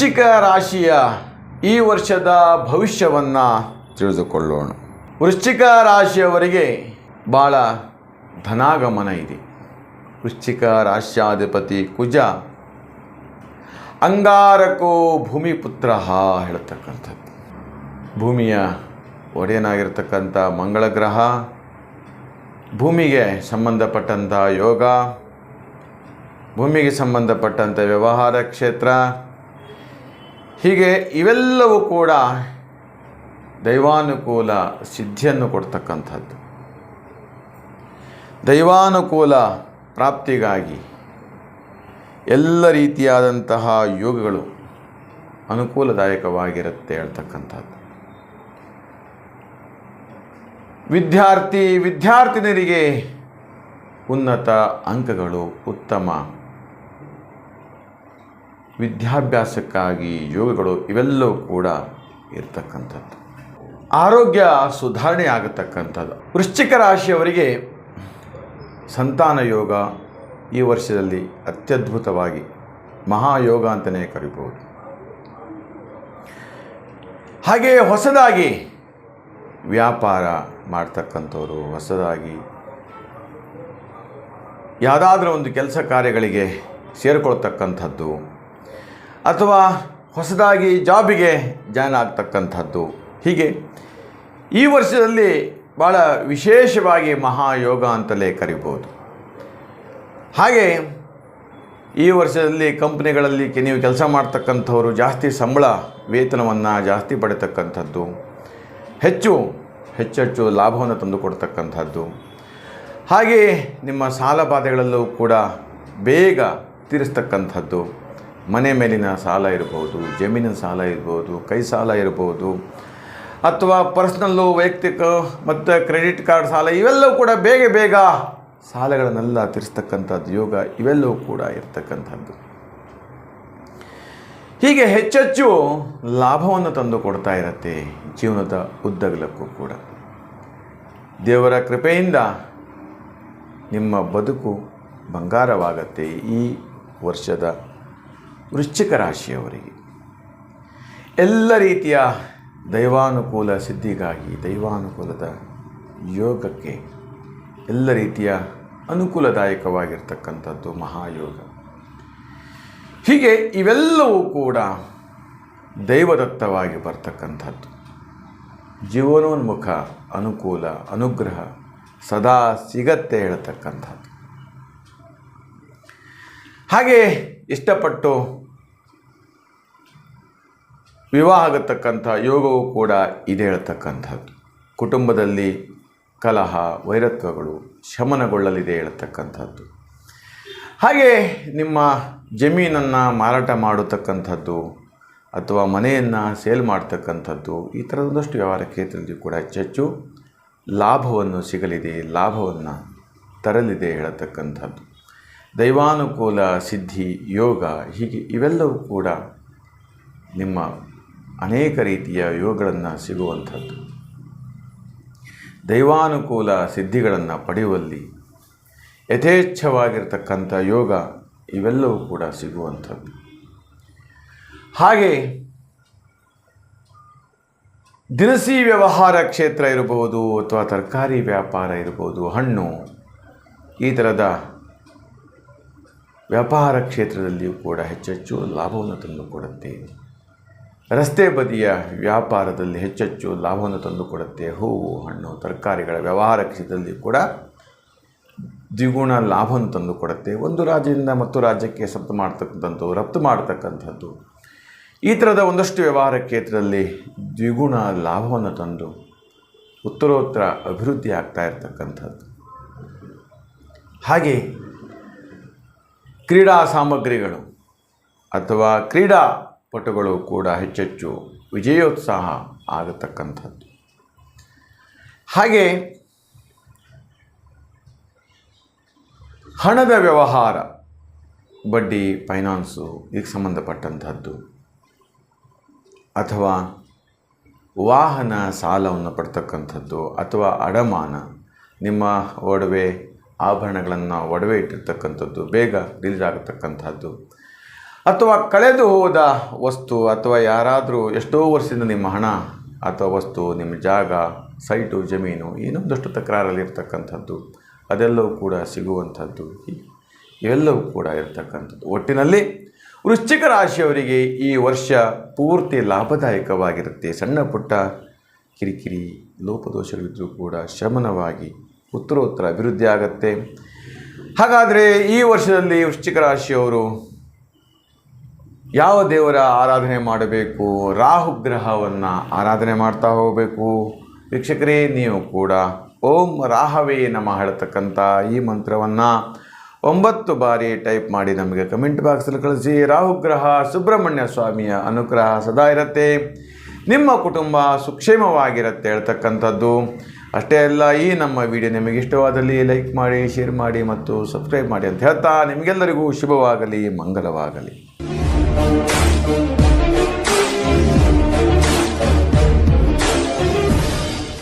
ವೃಶ್ಚಿಕ ರಾಶಿಯ ಈ ವರ್ಷದ ಭವಿಷ್ಯವನ್ನು ತಿಳಿದುಕೊಳ್ಳೋಣ. ವೃಶ್ಚಿಕ ರಾಶಿಯವರಿಗೆ ಭಾಳ ಧನಾಗಮನ ಇದೆ. ವೃಶ್ಚಿಕ ರಾಶ್ಯಾಧಿಪತಿ ಕುಜ ಅಂಗಾರಕೋ ಭೂಮಿಪುತ್ರ ಹೇಳ್ತಕ್ಕಂಥದ್ದು. ಭೂಮಿಯ ಒಡೆಯನಾಗಿರ್ತಕ್ಕಂಥ ಮಂಗಳ ಗ್ರಹ, ಭೂಮಿಗೆ ಸಂಬಂಧಪಟ್ಟಂಥ ಯೋಗ, ಭೂಮಿಗೆ ಸಂಬಂಧಪಟ್ಟಂಥ ವ್ಯವಹಾರ ಕ್ಷೇತ್ರ ಹೀಗೆ ಇವೆಲ್ಲವೂ ಕೂಡ ದೈವಾನುಕೂಲ ಸಿದ್ಧಿಯನ್ನು ಕೊಡ್ತಕ್ಕಂಥದ್ದು. ದೈವಾನುಕೂಲ ಪ್ರಾಪ್ತಿಗಾಗಿ ಎಲ್ಲ ರೀತಿಯಾದಂತಹ ಯೋಗಗಳು ಅನುಕೂಲದಾಯಕವಾಗಿರುತ್ತೆ ಹೇಳ್ತಕ್ಕಂಥದ್ದು ವಿದ್ಯಾರ್ಥಿ ವಿದ್ಯಾರ್ಥಿನಿಯರಿಗೆ ಉನ್ನತ ಅಂಕಗಳು ಉತ್ತಮ. ವಿದ್ಯಾಭ್ಯಾಸಕ್ಕಾಗಿ ಯೋಗಗಳು ಇವೆಲ್ಲವೂ ಕೂಡ ಇರ್ತಕ್ಕಂಥದ್ದು. ಆರೋಗ್ಯ ಸುಧಾರಣೆ ಆಗತಕ್ಕಂಥದ್ದು ವೃಶ್ಚಿಕ ರಾಶಿಯವರಿಗೆ ಸಂತಾನ ಯೋಗ ಈ ವರ್ಷದಲ್ಲಿ ಅತ್ಯದ್ಭುತವಾಗಿ ಮಹಾಯೋಗ ಅಂತಲೇ ಕರಿಬೋದು. ಹಾಗೆ ಹೊಸದಾಗಿ ವ್ಯಾಪಾರ ಮಾಡ್ತಕ್ಕಂಥವ್ರು, ಹೊಸದಾಗಿ ಯಾವುದಾದ್ರೂ ಒಂದು ಕೆಲಸ ಕಾರ್ಯಗಳಿಗೆ ಸೇರಿಕೊಳ್ತಕ್ಕಂಥದ್ದು ಅಥವಾ ಹೊಸದಾಗಿ ಜಾಬಿಗೆ ಜಾಯ್ನ್ ಆಗ್ತಕ್ಕಂಥದ್ದು. ಹೀಗೆ ಈ ವರ್ಷದಲ್ಲಿ ಭಾಳ ವಿಶೇಷವಾಗಿ ಮಹಾಯೋಗ ಅಂತಲೇ ಕರಿಬೋದು. ಹಾಗೆ ಈ ವರ್ಷದಲ್ಲಿ ಕಂಪ್ನಿಗಳಲ್ಲಿ ನೀವು ಕೆಲಸ ಮಾಡ್ತಕ್ಕಂಥವರು ಜಾಸ್ತಿ ಸಂಬಳ, ವೇತನವನ್ನು ಜಾಸ್ತಿ ಪಡೆತಕ್ಕಂಥದ್ದು. ಹೆಚ್ಚು, ಹೆಚ್ಚೆಚ್ಚು ಲಾಭವನ್ನು ತಂದುಕೊಡ್ತಕ್ಕಂಥದ್ದು ಹಾಗೆ ನಿಮ್ಮ ಸಾಲ ಬಾಧೆಗಳಲ್ಲೂ ಕೂಡ ಬೇಗ ತೀರಿಸ್ತಕ್ಕಂಥದ್ದು. ಮನೆ ಮೇಲಿನ ಸಾಲ ಇರ್ಬೋದು, ಜಮೀನಿನ ಸಾಲ ಇರ್ಬೋದು, ಕೈ ಸಾಲ ಇರ್ಬೋದು, ಅಥವಾ ಪರ್ಸ್ನಲ್ಲು, ವೈಯಕ್ತಿಕ ಮತ್ತು ಕ್ರೆಡಿಟ್ ಕಾರ್ಡ್ ಸಾಲ, ಇವೆಲ್ಲವೂ ಕೂಡ ಬೇಗ ಬೇಗ ಸಾಲಗಳನ್ನೆಲ್ಲ ತೀರಿಸ್ತಕ್ಕಂಥದ್ದು ಯೋಗ ಇವೆಲ್ಲವೂ ಕೂಡ ಇರ್ತಕ್ಕಂಥದ್ದು. ಹೀಗೆ ಹೆಚ್ಚೆಚ್ಚು ಲಾಭವನ್ನು ತಂದು ಕೊಡ್ತಾ ಇರತ್ತೆ ಜೀವನದ ಉದ್ದಗಲಕ್ಕೂ ಕೂಡ. ದೇವರ ಕೃಪೆಯಿಂದ ನಿಮ್ಮ ಬದುಕು ಬಂಗಾರವಾಗತ್ತೆ ಈ ವರ್ಷದ ವೃಶ್ಚಿಕ ರಾಶಿಯವರಿಗೆ. ಎಲ್ಲ ರೀತಿಯ ದೈವಾನುಕೂಲ ಸಿದ್ಧಿಗಾಗಿ, ದೈವಾನುಕೂಲದ ಯೋಗಕ್ಕೆ ಎಲ್ಲ ರೀತಿಯ ಅನುಕೂಲದಾಯಕವಾಗಿರ್ತಕ್ಕಂಥದ್ದು ಮಹಾಯೋಗ. ಹೀಗೆ ಇವೆಲ್ಲವೂ ಕೂಡ ದೈವದತ್ತವಾಗಿ ಬರ್ತಕ್ಕಂಥದ್ದು. ಜೀವನೋನ್ಮುಖ ಅನುಕೂಲ, ಅನುಗ್ರಹ ಸದಾ ಸಿಗತ್ತೆ ಹೇಳ್ತಕ್ಕಂಥದ್ದು. ಹಾಗೆ ಇಷ್ಟಪಟ್ಟು ವಿವಾಹ ಆಗತಕ್ಕಂಥ ಯೋಗವೂ ಕೂಡ ಇದೆ ಹೇಳ್ತಕ್ಕಂಥದ್ದು. ಕುಟುಂಬದಲ್ಲಿ ಕಲಹ, ವೈರತ್ವಗಳು ಶಮನಗೊಳ್ಳಲಿದೆ ಹೇಳ್ತಕ್ಕಂಥದ್ದು. ಹಾಗೆ ನಿಮ್ಮ ಜಮೀನನ್ನು ಮಾರಾಟ ಮಾಡತಕ್ಕಂಥದ್ದು ಅಥವಾ ಮನೆಯನ್ನು ಸೇಲ್ ಮಾಡ್ತಕ್ಕಂಥದ್ದು ಈ ಥರದೊಂದಷ್ಟು ವ್ಯವಹಾರ ಕ್ಷೇತ್ರದಲ್ಲಿ ಕೂಡ ಹೆಚ್ಚೆಚ್ಚು ಲಾಭವನ್ನು ಸಿಗಲಿದೆ, ಲಾಭವನ್ನು ತರಲಿದೆ ಹೇಳತಕ್ಕಂಥದ್ದು. ದೈವಾನುಕೂಲ, ಸಿದ್ಧಿ, ಯೋಗ ಹೀಗೆ ಇವೆಲ್ಲವೂ ಕೂಡ ನಿಮ್ಮ ಅನೇಕ ರೀತಿಯ ಯೋಗಗಳನ್ನು ಸಿಗುವಂಥದ್ದು. ದೈವಾನುಕೂಲ, ಸಿದ್ಧಿಗಳನ್ನು ಪಡೆಯುವಲ್ಲಿ ಯಥೇಚ್ಛವಾಗಿರ್ತಕ್ಕಂಥ ಯೋಗ ಇವೆಲ್ಲವೂ ಕೂಡ ಸಿಗುವಂಥದ್ದು. ಹಾಗೆ ದಿನಸಿ ವ್ಯವಹಾರ ಕ್ಷೇತ್ರ ಇರಬಹುದು ಅಥವಾ ತರಕಾರಿ ವ್ಯಾಪಾರ ಇರಬಹುದು, ಹಣ್ಣು ಈ ಥರದ ವ್ಯಾಪಾರ ಕ್ಷೇತ್ರದಲ್ಲಿಯೂ ಕೂಡ ಹೆಚ್ಚೆಚ್ಚು ಲಾಭವನ್ನು ತಂದುಕೊಡುತ್ತೆ ರಸ್ತೆ ಬದಿಯ ವ್ಯಾಪಾರದಲ್ಲಿ ಹೆಚ್ಚೆಚ್ಚು ಲಾಭವನ್ನು ತಂದುಕೊಡುತ್ತೆ ಹೂವು, ಹಣ್ಣು, ತರಕಾರಿಗಳ ವ್ಯವಹಾರ ಕ್ಷೇತ್ರದಲ್ಲಿ ಕೂಡ ದ್ವಿಗುಣ ಲಾಭವನ್ನು ತಂದುಕೊಡುತ್ತೆ ಒಂದು ರಾಜ್ಯದಿಂದ ಮತ್ತು ರಾಜ್ಯಕ್ಕೆ ಸಪ್ತ ಮಾಡ್ತಕ್ಕಂಥದ್ದು, ರಫ್ತು ಮಾಡ್ತಕ್ಕಂಥದ್ದು. ಈ ಥರದ ಒಂದಷ್ಟು ವ್ಯವಹಾರ ಕ್ಷೇತ್ರದಲ್ಲಿ ದ್ವಿಗುಣ ಲಾಭವನ್ನು ತಂದು ಉತ್ತರೋತ್ತರ ಅಭಿವೃದ್ಧಿ ಆಗ್ತಾ ಇರತಕ್ಕಂಥದ್ದು. ಹಾಗೆ ಕ್ರೀಡಾ ಸಾಮಗ್ರಿಗಳು ಅಥವಾ ಕ್ರೀಡಾಪಟುಗಳು ಕೂಡ ಹೆಚ್ಚೆಚ್ಚು ವಿಜಯೋತ್ಸಾಹ ಆಗತಕ್ಕಂಥದ್ದು. ಹಾಗೆ ಹಣದ ವ್ಯವಹಾರ ಬಡ್ಡಿ, ಫೈನಾನ್ಸು ಇದಕ್ಕೆ ಸಂಬಂಧಪಟ್ಟಂಥದ್ದು. ಅಥವಾ ವಾಹನ ಸಾಲವನ್ನು ಪಡ್ತಕ್ಕಂಥದ್ದು ಅಥವಾ ಅಡಮಾನ ನಿಮ್ಮ ಒಡವೆ ಆಭರಣಗಳನ್ನು ಒಡವೆ ಇಟ್ಟಿರ್ತಕ್ಕಂಥದ್ದು, ಬೇಗ ರಿಲೀಸ್ ಆಗತಕ್ಕಂಥದ್ದು. ಅಥವಾ ಕಳೆದು ಹೋದ ವಸ್ತು, ಅಥವಾ ಯಾರಾದರೂ ಎಷ್ಟೋ ವರ್ಷದಿಂದ ನಿಮ್ಮ ಹಣ ಅಥವಾ ವಸ್ತು, ನಿಮ್ಮ ಜಾಗ, ಸೈಟು, ಜಮೀನು ಇನ್ನೊಂದಷ್ಟು ತಕರಾರಲ್ಲಿ ಇರ್ತಕ್ಕಂಥದ್ದು, ಅದೆಲ್ಲವೂ ಕೂಡ ಸಿಗುವಂಥದ್ದು. ಇವೆಲ್ಲವೂ ಕೂಡ ಇರತಕ್ಕಂಥದ್ದು. ಒಟ್ಟಿನಲ್ಲಿ ವೃಶ್ಚಿಕ ರಾಶಿಯವರಿಗೆ ಈ ವರ್ಷ ಪೂರ್ತಿ ಲಾಭದಾಯಕವಾಗಿರುತ್ತೆ. ಸಣ್ಣ ಪುಟ್ಟ ಕಿರಿಕಿರಿ ಲೋಪದೋಷಗಳಿದ್ದರೂ ಕೂಡ ಶಮನವಾಗಿ ಉತ್ತರೋತ್ತರ, ಅಭಿವೃದ್ಧಿ ಆಗತ್ತೆ. ಹಾಗಾದರೆ ಈ ವರ್ಷದಲ್ಲಿ ವೃಶ್ಚಿಕ ರಾಶಿಯವರು ಯಾವ ದೇವರ ಆರಾಧನೆ ಮಾಡಬೇಕು? ರಾಹು ಗ್ರಹವನ್ನು ಆರಾಧನೆ ಮಾಡ್ತಾ ಹೋಗಬೇಕು. ವೀಕ್ಷಕರೇ, ನೀವು ಕೂಡ ಓಂ ರಾಹವೇ ನಮ್ಮ ಹೇಳ್ತಕ್ಕಂಥ ಈ ಮಂತ್ರವನ್ನು ಒಂಬತ್ತು ಬಾರಿ ಟೈಪ್ ಮಾಡಿ ನಮಗೆ ಕಮೆಂಟ್ ಬಾಕ್ಸಲ್ಲಿ ಕಳಿಸಿ. ರಾಹುಗ್ರಹ ಸುಬ್ರಹ್ಮಣ್ಯ ಸ್ವಾಮಿಯ ಅನುಗ್ರಹ ಸದಾ ಇರುತ್ತೆ. ನಿಮ್ಮ ಕುಟುಂಬ ಸುಕ್ಷೇಮವಾಗಿರುತ್ತೆ ಹೇಳ್ತಕ್ಕಂಥದ್ದು. ಅಷ್ಟೇ ಅಲ್ಲ, ಈ ನಮ್ಮ ವಿಡಿಯೋ ನಿಮಗೆ ಇಷ್ಟವಾದಲ್ಲಿ ಲೈಕ್ ಮಾಡಿ ಶೇರ್ ಮಾಡಿ ಮತ್ತು ಸಬ್ಸ್ಕ್ರೈಬ್ ಮಾಡಿ ಅಂತ ಹೇಳ್ತಾ ನಿಮಗೆಲ್ಲರಿಗೂ ಶುಭವಾಗಲಿ, ಮಂಗಲವಾಗಲಿ.